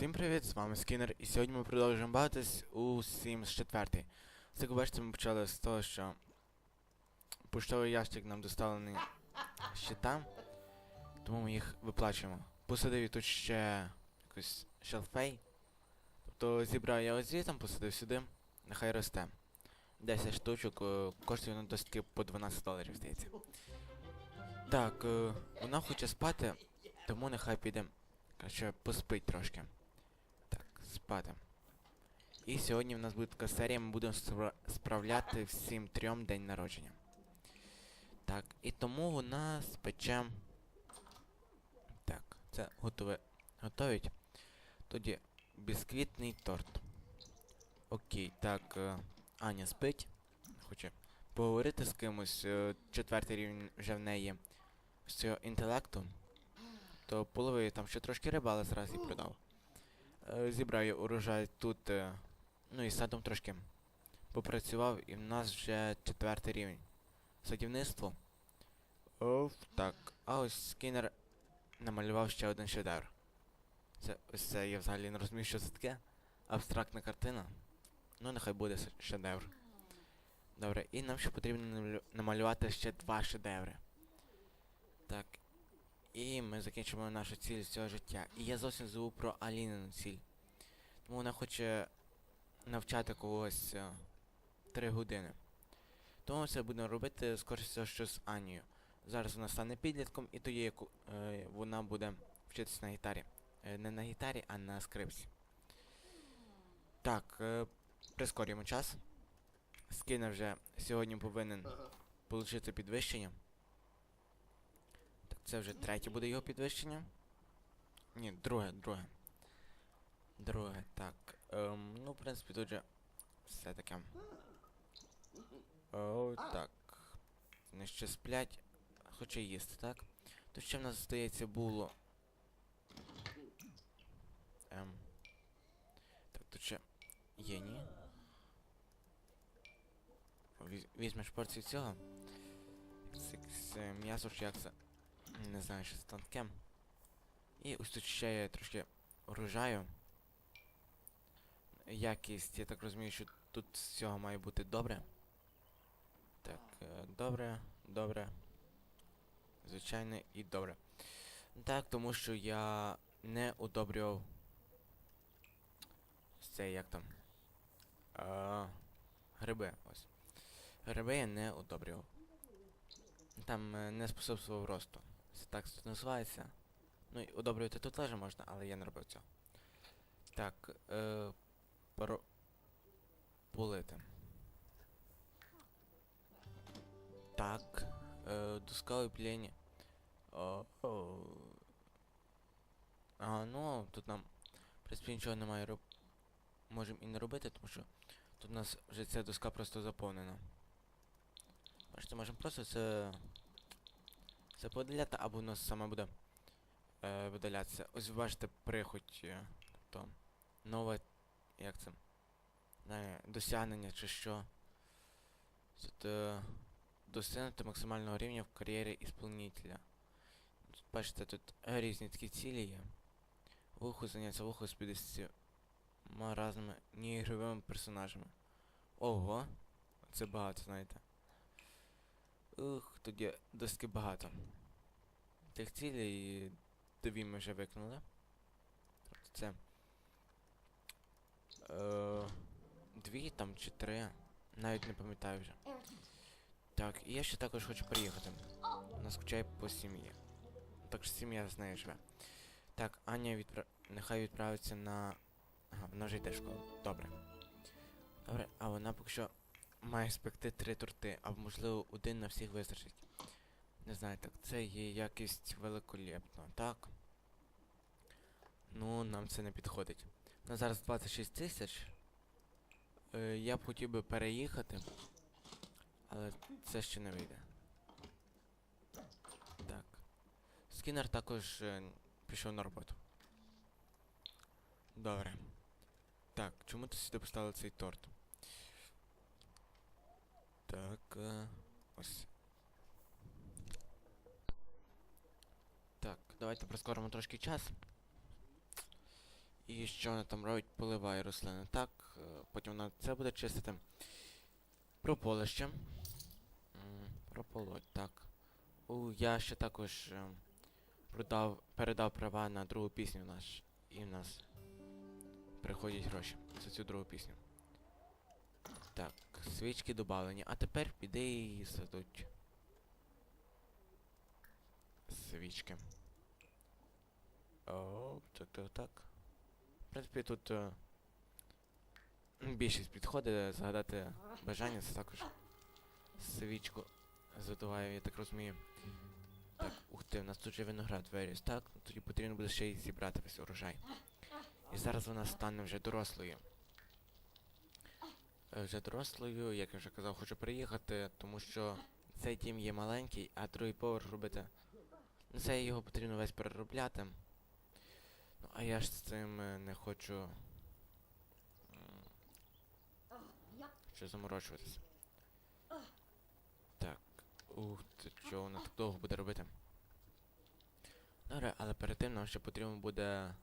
Всім привіт, з вами Скінер, і сьогодні ми продовжуємо бавитись у Sims 4. Як ви бачите, ми почали з того, що поштовий ящик нам доставлений ще там, тому ми їх виплачуємо. Посадив тут ще якусь шелфей. Тобто зібрав я ось звітом, посадив сюди, нехай росте. 10 штучок, е, коштує воно досить таки по 12 доларів, здається. Так, е, вона хоче спати, тому нехай піде. Короче, поспить трошки. Спати. І сьогодні в нас буде така серія, ми будемо справляти всім трьом день народження. Так, і тому у нас печем. Так, це готове. Готовить. Тоді бісквітний торт. Окей, так, е, Аня спить. Хоче поговорити з кимось. е, четвертий рівень вже в неї з цього інтелекту. То половив там ще трошки риби, але зараз і продав. Е, зібрав я урожай тут, е, ну і садом трошки попрацював, і в нас вже четвертий рівень. Садівництво. Оф, так. А ось скінер намалював ще один шедевр. Це ось це я взагалі не розумію, що це таке. Абстрактна картина. Ну, нехай буде шедевр. Добре, і нам ще потрібно намалювати ще два шедеври. Так, і ми закінчимо нашу ціль цього життя. І я зовсім забув про Алінину ціль. Тому вона хоче навчати когось 3 години. Тому це будемо робити, скоріше що з Анією. Зараз вона стане підлітком, і тоді е, вона буде вчитися на гітарі. Е, не на гітарі, а на скрипці. Так, е, прискорюємо час. Скінер вже сьогодні повинен отримати підвищення. Так, це вже третє буде його підвищення. Ні, друге, друге. Друге, так. Ем, ну, в принципі, тут же все таке. О, так. Вони ще сплять. Хоче їсти, так? То ще в нас здається було. Ем. Так, тут ще є, ні? Візьмеш порцію цього. Це е, м'ясо чи як це. Не знаю, що це таке. І ось тут ще є трошки урожаю. Якість, я так розумію, що тут з цього має бути добре. Так, е, добре, добре. Звичайно, і добре. Так, тому що я не удобрював. Це як там. А, гриби, ось. Гриби я не удобрював. Там е, не способствував росту. Це так тут називається. Ну і удобрювати тут теж можна, але я не робив цього. Так, е, паро... Полити. Так. Е, доска пілення. О, о. А, ну, тут нам, в принципі, нічого немає роб... Можемо і не робити, тому що тут у нас вже ця доска просто заповнена. Бачите, можемо просто це... Це подаляти, або у нас саме буде е, видалятися. Ось бачите прихоть, е, тобто нове, як це? Не, досягнення чи що. Тут е, досягнути максимального рівня в кар'єрі ісполнителя. Тут бачите, тут різні такі цілі є. Вуху заняття вуху з 50 разними неігровими персонажами. Ого! Це багато, знаєте. Ух, є досить багато. Тих цілей дві ми вже виконали. Тобто це. Е, дві там чи три. Навіть не пам'ятаю вже. Так, і я ще також хочу приїхати. Вона скучає по сім'ї. Так що сім'я з нею живе. Так, Аня відпра... нехай відправиться на. Ага, вона вже йде в школу. Добре. Добре, а вона поки що має спекти три торти, або можливо один на всіх вистачить. Не знаю, так це є якість великолепна, так? Ну, нам це не підходить. На зараз 26 тисяч. Е, я б хотів би переїхати. Але це ще не вийде. Так. Скінер також е, пішов на роботу. Добре. Так, чому ти сюди поставили цей торт? Так, е, ось. Так, давайте прискоримо трошки час. І що вона там робить? Поливає рослини. Так, е, потім вона це буде чистити. Прополище. Прополоть, так. У, я ще також е, продав, передав права на другу пісню наш. І в нас приходять гроші за цю другу пісню. Так, свічки додавлені. А тепер піди і задуть. Свічки. О, так, так, так. В принципі, тут е, більшість підходить згадати бажання, це також свічку задуваю, я так розумію. Так, ух ти, у нас тут же виноград виріс, так? Тоді потрібно буде ще й зібрати весь урожай. І зараз вона стане вже дорослою. Е, Вже дорослою, як я вже казав, хочу приїхати, тому що цей дім є маленький, а другий поверх робити. Ну, це його потрібно весь переробляти. Ну, а я ж з цим е, не хочу. Що заморочуватися. Так. Ух ти, що вона так довго буде робити. Добре, але перед тим нам ще потрібно буде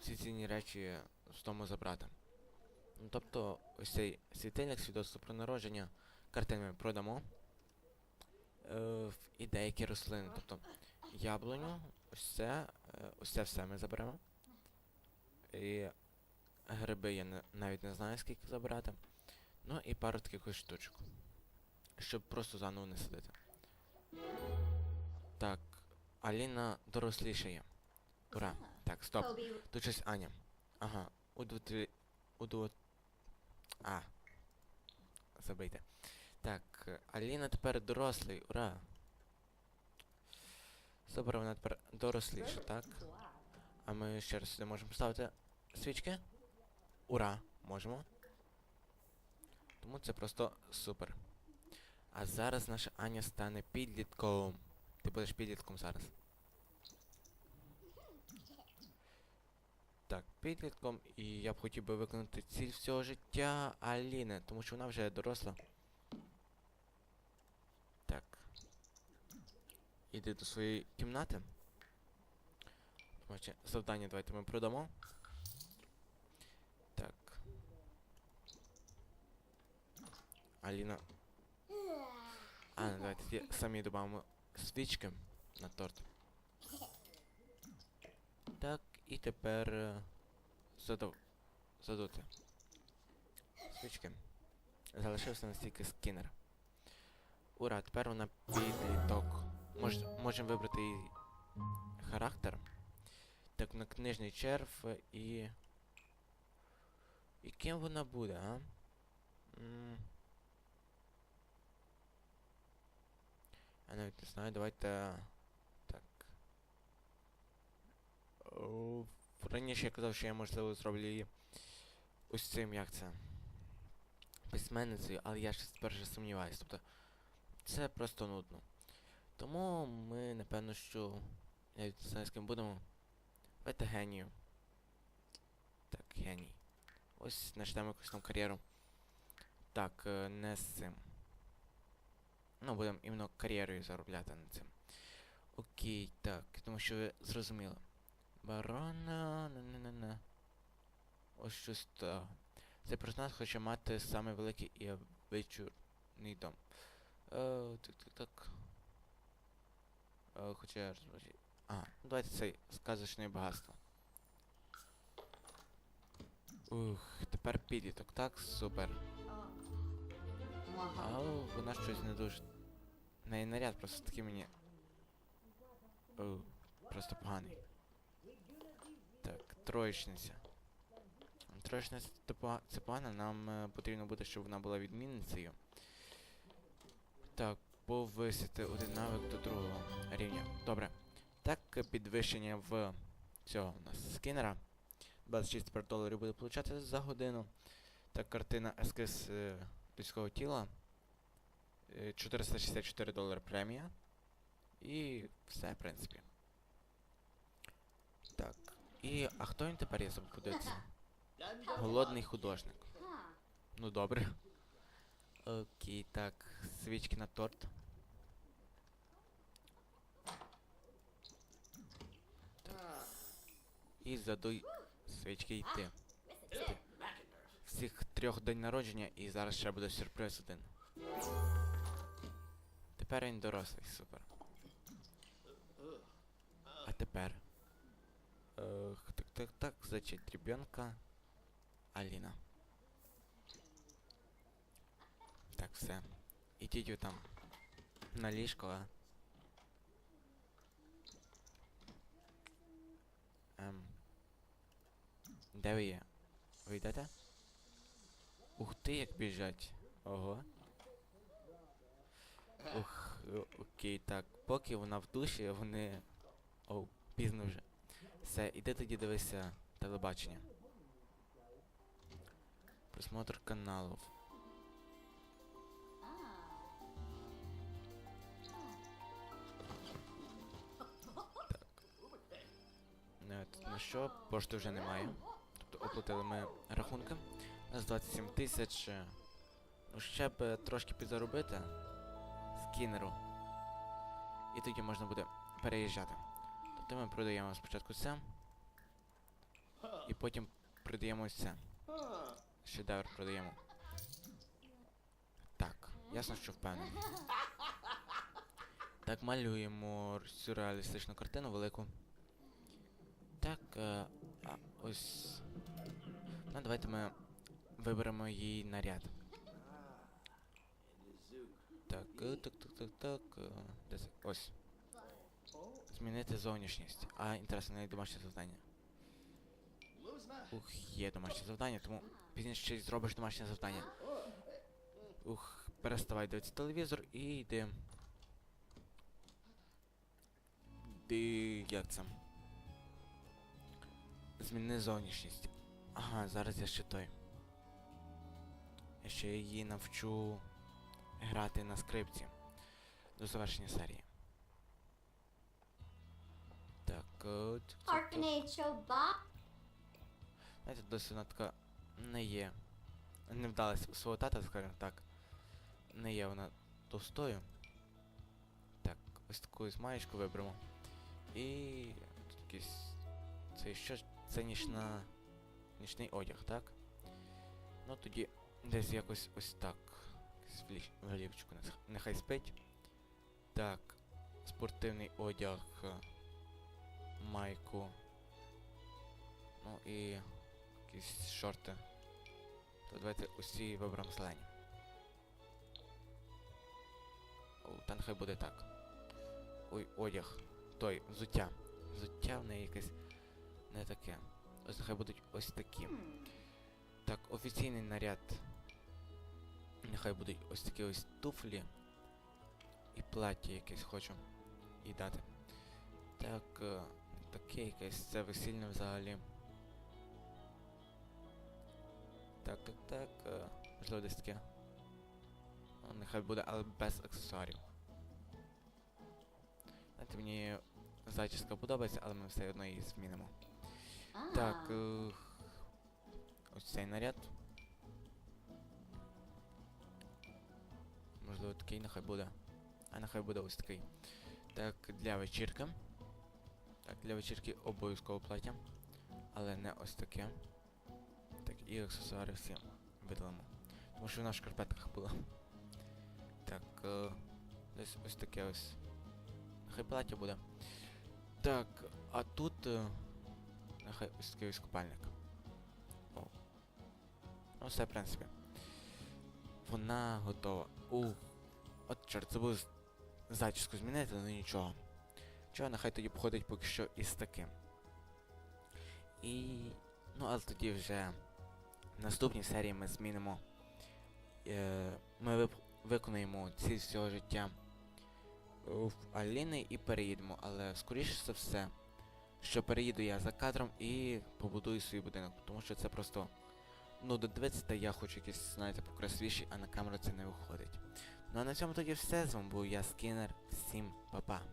всі цінні речі з дому забрати. Ну, тобто, ось цей світильник, свідоцтво про народження, картини ми продамо. Е, і деякі рослини. Тобто яблуню, ось це, е, ось це все ми заберемо. І гриби я навіть не знаю скільки забирати. Ну і пару таких штучок. Щоб просто заново не сидити. Так, Аліна дорослішає. Ура. Так, стоп. Тут щось Аня. Ага. Удовлетворі... Удовлет... А. Забийте. Так, Аліна тепер дорослий, ура. Супер, вона тепер доросліша, так? А ми ще раз сюди можемо поставити свічки. Ура! Можемо. Тому це просто супер. А зараз наша Аня стане підлітком. Ти будеш підлітком зараз. Так, підлітком, і я б хотів би виконати ціль всього життя Аліни, тому що вона вже доросла. Так. Іди до своєї кімнати. Завдання давайте ми продамо. Так. Аліна. А, давайте самі додамо свічки на торт. Так, і тепер е, задав... задути. Свічки. Залишився настільки скінер. Ура, тепер вона підліток. Мож, можемо вибрати її характер. Так, на книжний черв і. І ким вона буде, а? М. Я навіть не знаю, давайте. Так. О, раніше я казав, що я можливо зроблю її ось цим, як це. Письменницею, але я ще вже сумніваюся. Тобто це просто нудно. Тому ми, напевно, що. Я не знаю, з ким будемо. Давайте генію. Так, геній. Ось почнемо якусь там кар'єру. Так, е, не з цим. Ну, будемо іменно кар'єрою заробляти на цим. Окей, так, тому що ви зрозуміли. Барона. на-на-на-на. Ось щось то. Цей персонаж хоче мати саме великий і вечірний дом. Е, так, так, так. Е, хоча я розбачу. А, давайте цей сказочне багатство. Ух, тепер підліток, так? Супер. А вона щось не дуже. В неї наряд просто такий мені. О, просто поганий. Так, троєчниця. Троєчниця пога- це погано, нам е, потрібно буде, щоб вона була відмінницею. Так, повисити один навик до другого рівня. Добре. Так, підвищення в цього у нас скінера. 26 доларів буде получати за годину. Так, картина ескіз е, людського тіла. Е, 464 долари премія. І все, в принципі. Так. І. А хто він тепер є забув подивитися? Голодний художник. Ну добре. Окей, так. Свічки на торт. Так. І задуй свічки йти. Всіх трьох день народження і зараз ще буде сюрприз один. Тепер він дорослий, супер. А тепер. Ех, так, так, так, зачать ребенка. Аліна. Так, все. Ідіть там. На ліжко, а. Ем. Де ви є? Ви йдете? Ух ти, як біжать. Ого. Ух, окей, так. Поки вона в душі, вони. Оу, пізно вже. Все, іди тоді дивися телебачення. Просмотр каналів. Не, тут на що, пошти вже немає. Тобто оплатили ми рахунки. Нас 27 тисяч. е, Ну ще б е, трошки підзаробити скінеру. І тоді можна буде переїжджати. Тобто ми продаємо спочатку це. І потім продаємо це. Шедевр продаємо. Так, ясно, що впевнений. Так, малюємо сюрреалістичну картину велику. Так, е, а ось. Ну, давайте ми виберемо її наряд. Так, е, так, так, так, так. е? Ось. Змінити зовнішність. А, інтересно, не домашнє завдання. Ух, є домашнє завдання, тому пізніше ще й зробиш домашнє завдання. Ух, переставай дивитися телевізор і йди. Ти як це? Зміни зовнішність. Ага, зараз я ще той. Я ще її навчу грати на скрипці до завершення серії. Так, от. Знаєте, досі вона така не є. Не вдалась у свого тата, скажімо так. Не є вона товстою. Так, ось таку маєчку виберемо. І тут якийсь. Це що? Це нічна. Нічний одяг, так? Ну тоді десь якось ось так. Якось в ліж- в лівчику нес- нехай спить. Так. Спортивний одяг. е, Майку. Ну і якісь шорти. То давайте усі виберемо зелені. Та нехай буде так. Ой, одяг. Той, взуття. Взуття в неї якесь не таке. Ось нехай будуть ось такі. Так, офіційний наряд. Нехай будуть ось такі ось туфлі. І плаття якесь хочу. І дати. Так, е, таке якесь це весільне взагалі. Так, так, так. е, Можливо, десь таке. Ну, нехай буде, але без аксесуарів. Знаєте, мені зачіска подобається, але ми все одно її змінимо. Так, е, ось цей наряд. Можливо, такий нехай буде. А нехай буде ось такий. Так, для вечірки. Так, для вечірки обов'язково плаття. Але не ось таке. Так, і аксесуари всі видалимо. Тому що вона в шкарпетках була. Так, е, десь ось таке ось. Нехай плаття буде. Так, а тут. Е, нехай ось такий ось купальник. О. Ну все, в принципі. Вона готова. Ух. От чорт, забув зачіску змінити, але нічого. Чого, нехай тоді походить поки що із таким. І. Ну, але тоді вже в наступній серії ми змінимо. Е, ми вип- виконуємо ціль всього життя в Аліни і переїдемо. Але скоріше за все, що переїду я за кадром і побудую свій будинок. Тому що це просто. Ну, до 20 я хочу якісь, знаєте, покрасивіші, а на камеру це не виходить. Ну а на цьому тоді все. З вами був я, Скінер. Всім па-па.